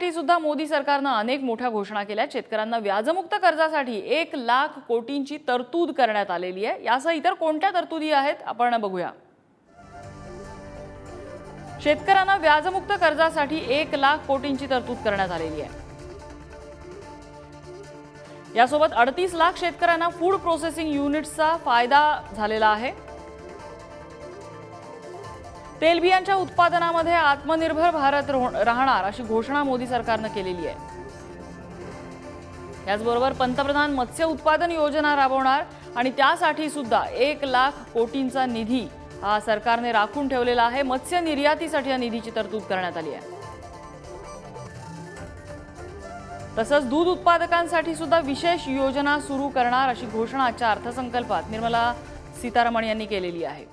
शेतकऱ्यांसाठी सुद्धा मोदी सरकारनं अनेक मोठ्या घोषणा केल्या. आहेत. शेतकऱ्यांना व्याजमुक्त कर्जासाठी एक लाख कोटींची तरतूद करण्यात आलेली आहे. यासह इतर कोणत्या तरतुदी आहेत आपण बघूया. शेतकऱ्यांना व्याजमुक्त कर्जासाठी एक लाख कोटींची तरतूद करण्यात आलेली आहे. यासोबत अडतीस लाख शेतकऱ्यांना फूड प्रोसेसिंग युनिट्सचा फायदा झालेला आहे. तेलबियांच्या उत्पादनामध्ये आत्मनिर्भर भारत राहणार अशी घोषणा मोदी सरकारनं केलेली आहे. त्याचबरोबर पंतप्रधान मत्स्य उत्पादन योजना राबवणार आणि त्यासाठी सुद्धा एक लाख कोटींचा निधी हा सरकारने राखून ठेवलेला आहे. मत्स्य निर्यातीसाठी या निधीची तरतूद करण्यात आली आहे. तसंच दूध उत्पादकांसाठी सुद्धा विशेष योजना सुरू करणार अशी घोषणा आजच्या अर्थसंकल्पात निर्मला सीतारामन यांनी केलेली आहे.